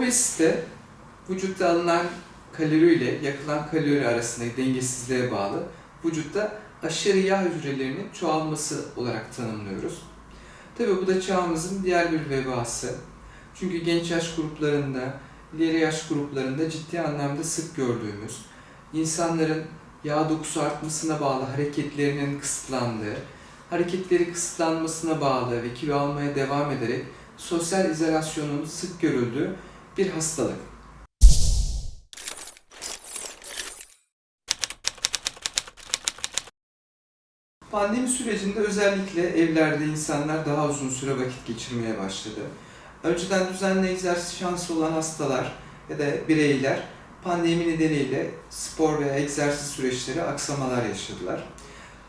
Obezite vücutta alınan kalori ile yakılan kalori arasındaki dengesizliğe bağlı vücutta aşırı yağ hücrelerinin çoğalması olarak tanımlıyoruz. Tabii bu da çağımızın diğer bir vebası. Çünkü genç yaş gruplarında, ileri yaş gruplarında ciddi anlamda sık gördüğümüz, insanların yağ dokusu artmasına bağlı hareketlerinin kısıtlandığı, hareketleri kısıtlanmasına bağlı ve kilo almaya devam ederek sosyal izolasyonun sık görüldüğü bir hastalık. Pandemi sürecinde özellikle evlerde insanlar daha uzun süre vakit geçirmeye başladı. Önceden düzenli egzersiz şansı olan hastalar ya da bireyler pandemi nedeniyle spor veya egzersiz süreçleri aksamalar yaşadılar.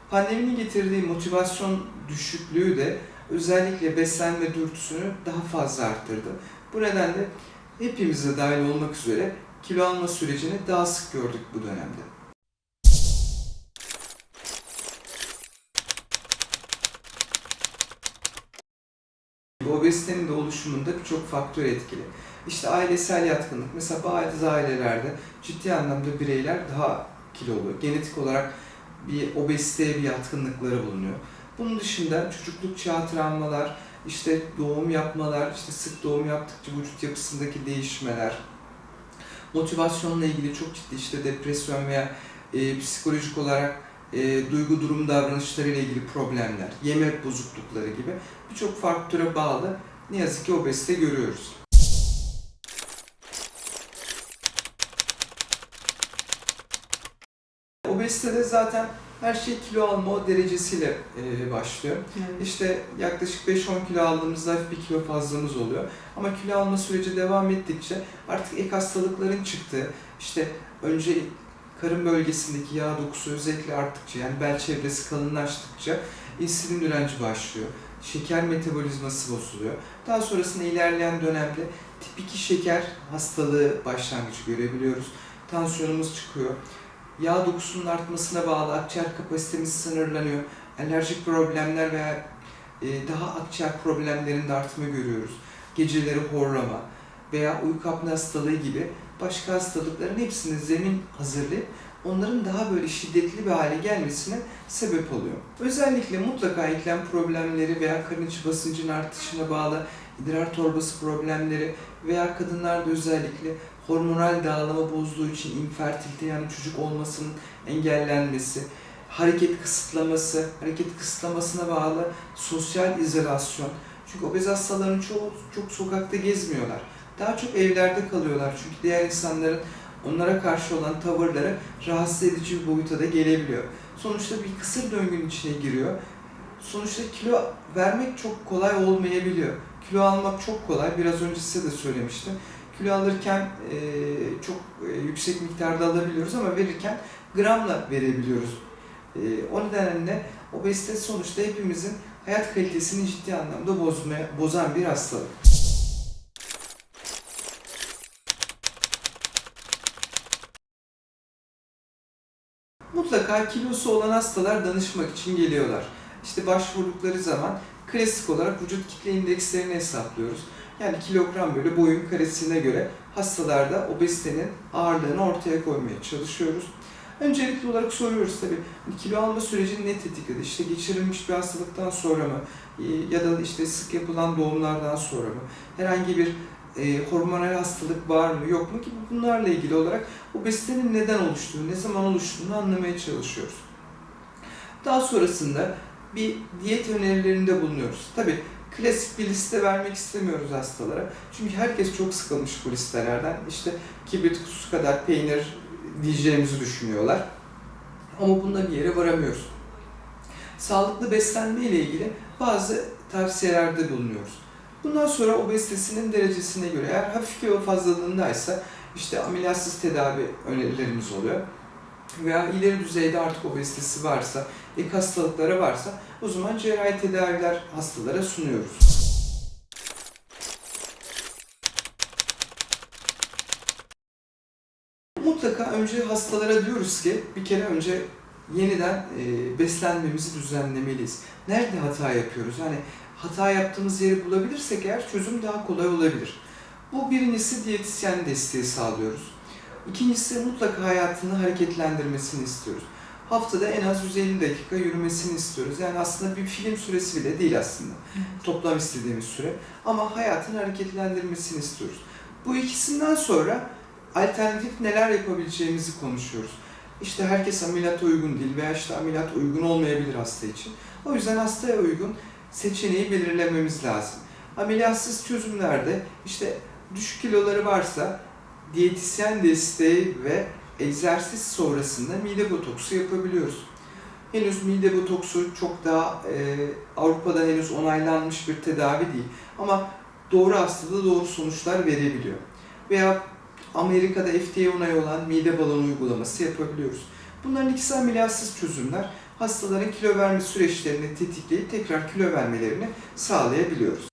Pandeminin getirdiği motivasyon düşüklüğü de özellikle beslenme dürtüsünü daha fazla arttırdı. Bu nedenle hepimize dahil olmak üzere kilo alma sürecini daha sık gördük bu dönemde. Obezitenin de oluşumunda birçok faktör etkili. İşte ailesel yatkınlık. Mesela bazı ailelerde ciddi anlamda bireyler daha kilolu. Genetik olarak bir obeziteye bir yatkınlıkları bulunuyor. Bunun dışında çocukluk çağı travmalar, işte doğum yapmalar, işte sık doğum yaptıkça vücut yapısındaki değişmeler, motivasyonla ilgili çok ciddi işte depresyon veya e, psikolojik olarak e, duygu durum davranışlarıyla ilgili problemler, yeme bozuklukları gibi birçok faktöre bağlı ne yazık ki obezite görüyoruz. Zaten her şey kilo alma o derecesiyle e, başlıyor. İşte yaklaşık 5-10 kilo aldığımızda hafif bir kilo fazlamız oluyor. Ama kilo alma süreci devam ettikçe artık ek hastalıkların çıktığı, işte önce karın bölgesindeki yağ dokusu özellikle arttıkça yani bel çevresi kalınlaştıkça insülin direnci başlıyor. Şeker metabolizması bozuluyor. Daha sonrasında ilerleyen dönemde tip 2 şeker hastalığı başlangıcı görebiliyoruz. Tansiyonumuz çıkıyor. Yağ dokusunun artmasına bağlı akciğer kapasitemiz sınırlanıyor. Alerjik problemler veya e, daha akciğer problemlerinde artma görüyoruz. Geceleri horlama veya uyku apne hastalığı gibi başka hastalıkların hepsinin zemin hazırlayıp onların daha böyle şiddetli bir hale gelmesine sebep oluyor. Özellikle mutlaka eklem problemleri veya karın içi basıncın artışına bağlı idrar torbası problemleri veya kadınlarda özellikle hormonal dağılımı bozduğu için infertilite yani çocuk olmasının engellenmesi, hareket kısıtlaması, hareket kısıtlamasına bağlı sosyal izolasyon. Çünkü obez hastaların çoğu çok sokakta gezmiyorlar. Daha çok evlerde kalıyorlar çünkü diğer insanların onlara karşı olan tavırları rahatsız edici bir boyuta da gelebiliyor. Sonuçta bir kısır döngünün içine giriyor. Sonuçta kilo vermek çok kolay olmayabiliyor. Kilo almak çok kolay. Biraz önce size de söylemiştim. Kilo alırken e, çok e, yüksek miktarda alabiliyoruz ama verirken gramla verebiliyoruz. E, o nedenle obezite sonuçta hepimizin hayat kalitesini ciddi anlamda bozmaya, bozan bir hastalık. Mutlaka kilosu olan hastalar danışmak için geliyorlar. İşte başvurdukları zaman klasik olarak vücut kitle indekslerini hesaplıyoruz. Yani kilogram bölü boyun karesine göre hastalarda obezitenin ağırlığını ortaya koymaya çalışıyoruz. Öncelikli olarak soruyoruz tabii hani kilo alma sürecini ne tetikledi? İşte geçirilmiş bir hastalıktan sonra mı? E, Ya da işte sık yapılan doğumlardan sonra mı? Herhangi bir e, hormonal hastalık var mı yok mu gibi bunlarla ilgili olarak obezitenin neden oluştuğunu, ne zaman oluştuğunu anlamaya çalışıyoruz. Daha sonrasında bir diyet önerilerinde bulunuyoruz. Tabii klasik bir liste vermek istemiyoruz hastalara. Çünkü herkes çok sıkılmış bu listelerden. İşte kibrit kutusu kadar peynir diyeceğimizi düşünüyorlar. Ama bunda bir yere varamıyoruz. Sağlıklı beslenme ile ilgili bazı tavsiyelerde bulunuyoruz. Bundan sonra obezitesinin derecesine göre eğer hafif kilo fazlalığındaysa işte ameliyatsız tedavi önerilerimiz oluyor. Veya ileri düzeyde artık obezitesi varsa, ek hastalıkları varsa o zaman cerrahi tedaviler hastalara sunuyoruz. Mutlaka önce hastalara diyoruz ki bir kere önce yeniden e, beslenmemizi düzenlemeliyiz. Nerede hata yapıyoruz? Hani hata yaptığımız yeri bulabilirsek eğer çözüm daha kolay olabilir. Bu birincisi diyetisyen desteği sağlıyoruz. İkincisi mutlaka hayatını hareketlendirmesini istiyoruz. Haftada en az 150 dakika yürümesini istiyoruz. Yani aslında bir film süresi bile değil aslında. Toplam istediğimiz süre. Ama hayatını hareketlendirmesini istiyoruz. Bu ikisinden sonra alternatif neler yapabileceğimizi konuşuyoruz. İşte herkes ameliyata uygun değil veya işte ameliyat uygun olmayabilir hasta için. O yüzden hastaya uygun seçeneği belirlememiz lazım. Ameliyatsız çözümlerde işte düşük kiloları varsa diyetisyen desteği ve egzersiz sonrasında mide botoksu yapabiliyoruz. Henüz mide botoksu çok daha e, Avrupa'da henüz onaylanmış bir tedavi değil ama doğru hastada doğru sonuçlar verebiliyor. Veya Amerika'da FDA onayı olan mide balonu uygulaması yapabiliyoruz. Bunların ikisi ameliyatsız çözümler. Hastaların kilo verme süreçlerini tetikleyip tekrar kilo vermelerini sağlayabiliyoruz.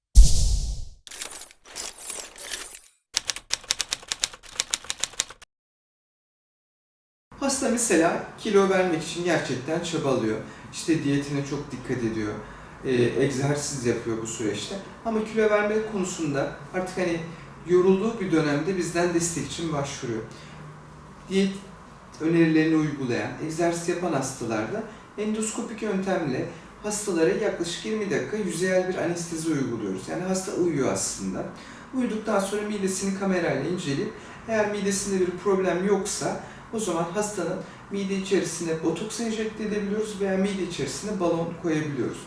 Hasta mesela kilo vermek için gerçekten çabalıyor. İşte diyetine çok dikkat ediyor. E, egzersiz yapıyor bu süreçte. Ama kilo verme konusunda artık hani yorulduğu bir dönemde bizden destek için başvuruyor. Diyet önerilerini uygulayan, egzersiz yapan hastalarda endoskopik yöntemle hastalara yaklaşık 20 dakika yüzeyel bir anestezi uyguluyoruz. Yani hasta uyuyor aslında. Uyuduktan sonra midesini kamerayla inceleyip eğer midesinde bir problem yoksa o zaman hastanın mide içerisine botoks enjekte edebiliyoruz veya mide içerisine balon koyabiliyoruz.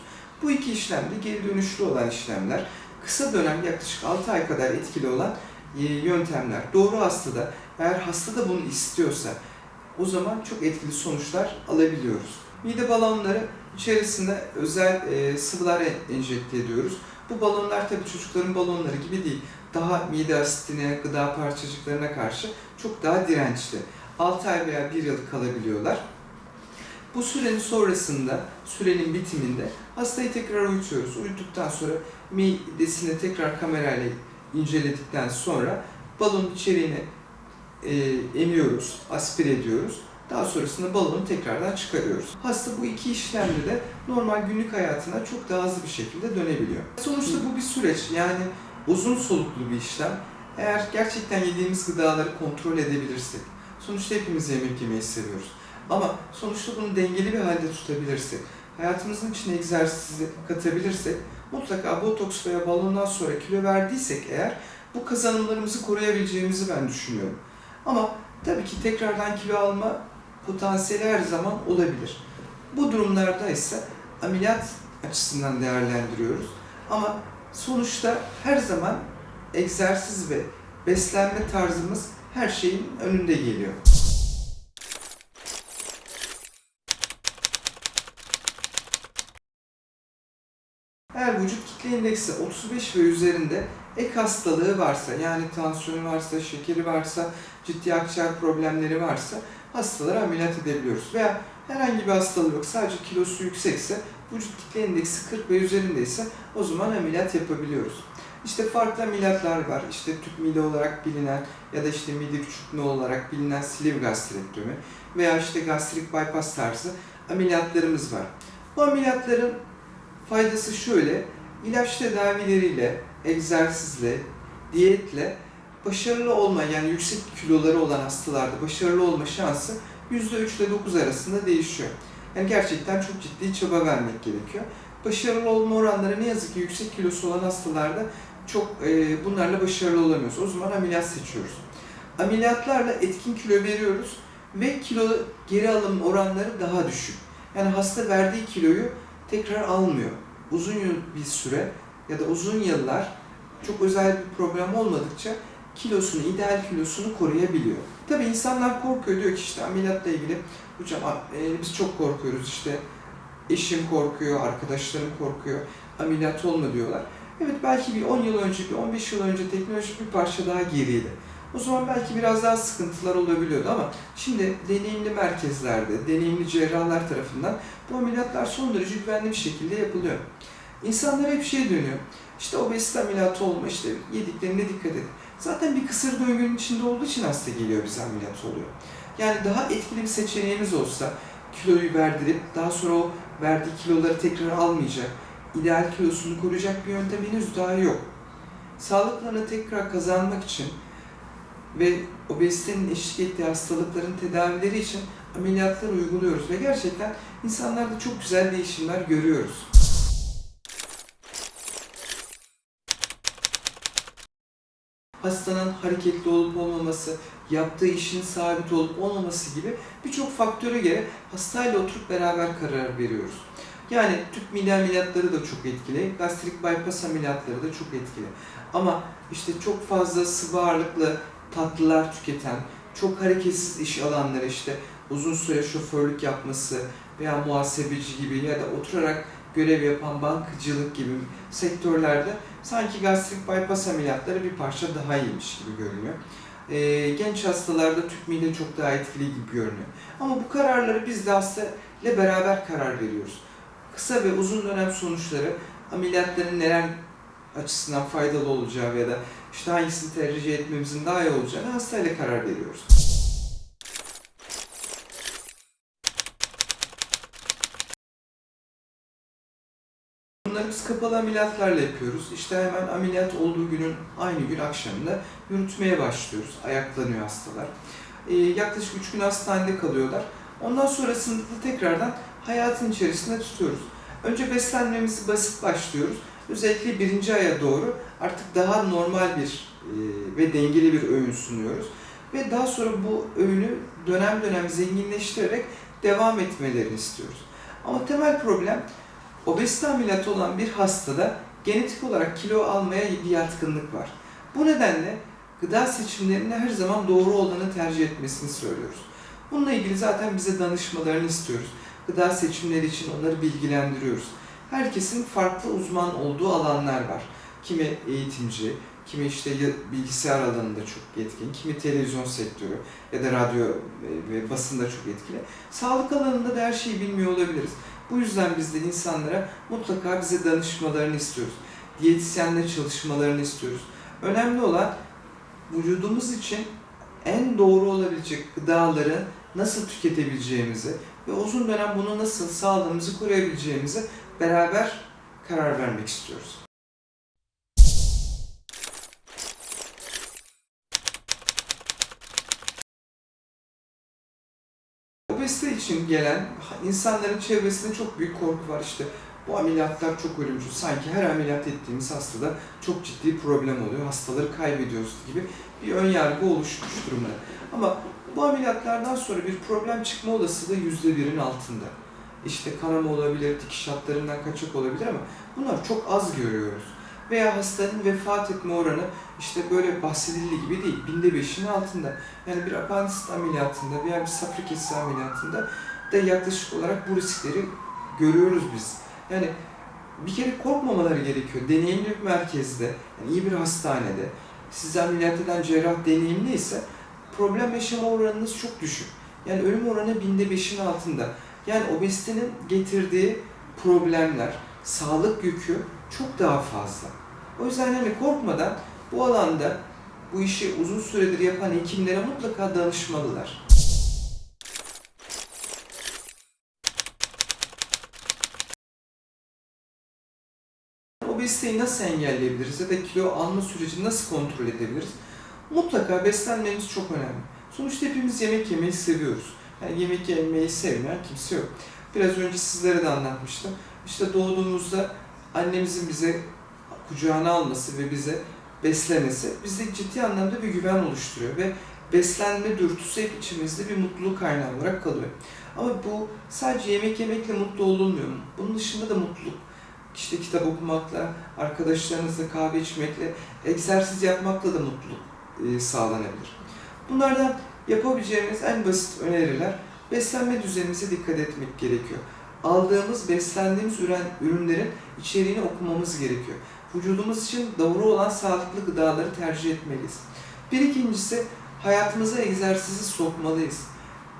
Bu iki işlem de geri dönüşlü olan işlemler. Kısa dönem yaklaşık 6 ay kadar etkili olan e, yöntemler. Doğru hastada eğer hasta da bunu istiyorsa o zaman çok etkili sonuçlar alabiliyoruz. Mide balonları içerisinde özel e, sıvılar en- enjekte ediyoruz. Bu balonlar tabii çocukların balonları gibi değil. Daha mide asitine, gıda parçacıklarına karşı çok daha dirençli. 6 ay veya 1 yıl kalabiliyorlar. Bu sürenin sonrasında, sürenin bitiminde hastayı tekrar uyutuyoruz. Uyuduktan sonra midesini tekrar kamerayla inceledikten sonra balonun içeriğini e, emiyoruz, aspir ediyoruz. Daha sonrasında balonu tekrardan çıkarıyoruz. Hasta bu iki işlemde de normal günlük hayatına çok daha hızlı bir şekilde dönebiliyor. Sonuçta bu bir süreç. Yani uzun soluklu bir işlem. Eğer gerçekten yediğimiz gıdaları kontrol edebilirsek, sonuçta hepimiz yemek yemeyi seviyoruz. Ama sonuçta bunu dengeli bir halde tutabilirsek, hayatımızın içine egzersizi katabilirsek, mutlaka botoks veya balondan sonra kilo verdiysek eğer bu kazanımlarımızı koruyabileceğimizi ben düşünüyorum. Ama tabii ki tekrardan kilo alma potansiyeli her zaman olabilir. Bu durumlarda ise ameliyat açısından değerlendiriyoruz. Ama sonuçta her zaman egzersiz ve beslenme tarzımız her şeyin önünde geliyor. Eğer vücut kitle indeksi 35 ve üzerinde ek hastalığı varsa yani tansiyonu varsa, şekeri varsa, ciddi akciğer problemleri varsa hastaları ameliyat edebiliyoruz. Veya herhangi bir hastalığı yok sadece kilosu yüksekse vücut kitle indeksi 40 ve üzerindeyse o zaman ameliyat yapabiliyoruz. İşte farklı ameliyatlar var. İşte tüp mide olarak bilinen ya da işte mide küçültme olarak bilinen sleeve gastrektomi veya işte gastrik bypass tarzı ameliyatlarımız var. Bu ameliyatların faydası şöyle, ilaç tedavileriyle, egzersizle, diyetle başarılı olma yani yüksek kiloları olan hastalarda başarılı olma şansı %3 ile 9 arasında değişiyor. Yani gerçekten çok ciddi çaba vermek gerekiyor. Başarılı olma oranları ne yazık ki yüksek kilosu olan hastalarda çok e, bunlarla başarılı olamıyoruz. O zaman ameliyat seçiyoruz. Ameliyatlarla etkin kilo veriyoruz ve kilo geri alım oranları daha düşük. Yani hasta verdiği kiloyu tekrar almıyor. Uzun bir süre ya da uzun yıllar çok özel bir problem olmadıkça kilosunu, ideal kilosunu koruyabiliyor. Tabii insanlar korkuyor diyor ki işte ameliyatla ilgili hocam e, biz çok korkuyoruz işte eşim korkuyor, arkadaşlarım korkuyor, ameliyat olma diyorlar. Evet belki bir 10 yıl önce, bir 15 yıl önce teknoloji bir parça daha geriydi. O zaman belki biraz daha sıkıntılar olabiliyordu ama şimdi deneyimli merkezlerde, deneyimli cerrahlar tarafından bu ameliyatlar son derece güvenli bir şekilde yapılıyor. İnsanlara hep şey dönüyor. İşte obezite ameliyatı olma, işte yediklerine dikkat et. Zaten bir kısır döngünün içinde olduğu için hasta geliyor bize ameliyat oluyor. Yani daha etkili bir seçeneğimiz olsa kiloyu verdirip daha sonra o verdiği kiloları tekrar almayacak, ideal kilosunu koruyacak bir yöntem henüz daha yok. sağlıklarını tekrar kazanmak için ve obezitenin eşlik ettiği hastalıkların tedavileri için ameliyatlar uyguluyoruz ve gerçekten insanlarda çok güzel değişimler görüyoruz. Hastanın hareketli olup olmaması, yaptığı işin sabit olup olmaması gibi birçok faktöre göre hastayla oturup beraber karar veriyoruz. Yani tüp mide ameliyatları da çok etkili, gastrik bypass ameliyatları da çok etkili. Ama işte çok fazla sıvı ağırlıklı tatlılar tüketen, çok hareketsiz iş alanları işte uzun süre şoförlük yapması veya muhasebeci gibi ya da oturarak görev yapan bankacılık gibi sektörlerde sanki gastrik bypass ameliyatları bir parça daha iyiymiş gibi görünüyor. Ee, genç hastalarda tüp mide çok daha etkili gibi görünüyor. Ama bu kararları biz de hasta ile beraber karar veriyoruz. Kısa ve uzun dönem sonuçları ameliyatların neler açısından faydalı olacağı ya da işte hangisini tercih etmemizin daha iyi olacağını hastayla karar veriyoruz. Bunları biz kapalı ameliyatlarla yapıyoruz. İşte hemen ameliyat olduğu günün aynı gün akşamında yürütmeye başlıyoruz. Ayaklanıyor hastalar. Ee, yaklaşık 3 gün hastanede kalıyorlar. Ondan sonrasında da tekrardan hayatın içerisinde tutuyoruz. Önce beslenmemizi basit başlıyoruz. Özellikle birinci aya doğru artık daha normal bir e, ve dengeli bir öğün sunuyoruz. Ve daha sonra bu öğünü dönem dönem zenginleştirerek devam etmelerini istiyoruz. Ama temel problem obezite ameliyatı olan bir hastada genetik olarak kilo almaya bir yatkınlık var. Bu nedenle gıda seçimlerinde her zaman doğru olanı tercih etmesini söylüyoruz. Bununla ilgili zaten bize danışmalarını istiyoruz. Gıda seçimleri için onları bilgilendiriyoruz. Herkesin farklı uzman olduğu alanlar var. Kimi eğitimci, kimi işte ya- bilgisayar alanında çok yetkin, kimi televizyon sektörü ya da radyo ve basında çok etkili. Sağlık alanında da her şeyi bilmiyor olabiliriz. Bu yüzden biz de insanlara mutlaka bize danışmalarını istiyoruz. Diyetisyenle çalışmalarını istiyoruz. Önemli olan vücudumuz için en doğru olabilecek gıdaları nasıl tüketebileceğimizi ve uzun dönem bunu nasıl sağlığımızı koruyabileceğimizi beraber karar vermek istiyoruz. Obezite için gelen insanların çevresinde çok büyük korku var işte. Bu ameliyatlar çok ölümcül. Sanki her ameliyat ettiğimiz hastada çok ciddi problem oluyor. Hastaları kaybediyoruz gibi bir ön yargı oluşmuş durumda. Ama bu ameliyatlardan sonra bir problem çıkma olasılığı yüzde birin altında. İşte kanama olabilir, dikiş hatlarından kaçak olabilir ama bunlar çok az görüyoruz. Veya hastanın vefat etme oranı işte böyle bahsedildiği gibi değil, binde beşin altında. Yani bir apandisit ameliyatında veya bir safra kesesi ameliyatında da yaklaşık olarak bu riskleri görüyoruz biz. Yani bir kere korkmamaları gerekiyor. Deneyimli bir merkezde, yani iyi bir hastanede, sizi ameliyat eden cerrah deneyimliyse problem yaşama oranınız çok düşük. Yani ölüm oranı binde beşin altında. Yani obezitenin getirdiği problemler, sağlık yükü çok daha fazla. O yüzden hani korkmadan bu alanda bu işi uzun süredir yapan hekimlere mutlaka danışmalılar. Obeziteyi nasıl engelleyebiliriz ya da kilo alma sürecini nasıl kontrol edebiliriz? Mutlaka beslenmemiz çok önemli. Sonuçta hepimiz yemek yemeyi seviyoruz. Yani yemek yemeyi sevmeyen kimse yok. Biraz önce sizlere de anlatmıştım. İşte doğduğumuzda annemizin bize kucağına alması ve bize beslemesi bizde ciddi anlamda bir güven oluşturuyor ve beslenme dürtüsü hep içimizde bir mutluluk kaynağı olarak kalıyor. Ama bu sadece yemek yemekle mutlu olunmuyor mu? Bunun dışında da mutluluk. İşte kitap okumakla, arkadaşlarınızla kahve içmekle, egzersiz yapmakla da mutluluk sağlanabilir. Bunlardan yapabileceğimiz en basit öneriler beslenme düzenimize dikkat etmek gerekiyor. Aldığımız, beslendiğimiz ürün, ürünlerin içeriğini okumamız gerekiyor. Vücudumuz için doğru olan sağlıklı gıdaları tercih etmeliyiz. Bir ikincisi hayatımıza egzersizi sokmalıyız.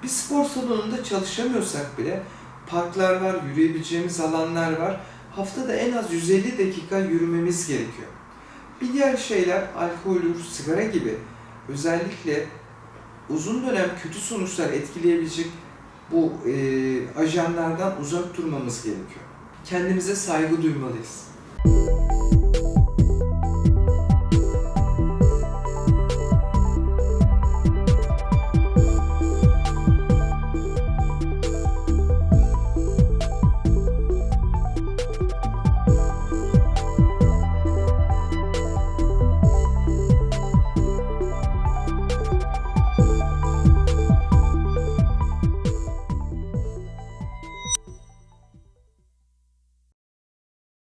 Bir spor salonunda çalışamıyorsak bile parklar var, yürüyebileceğimiz alanlar var. Haftada en az 150 dakika yürümemiz gerekiyor. Bir diğer şeyler alkoldür, sigara gibi özellikle uzun dönem kötü sonuçlar etkileyebilecek bu e, ajanlardan uzak durmamız gerekiyor. Kendimize saygı duymalıyız.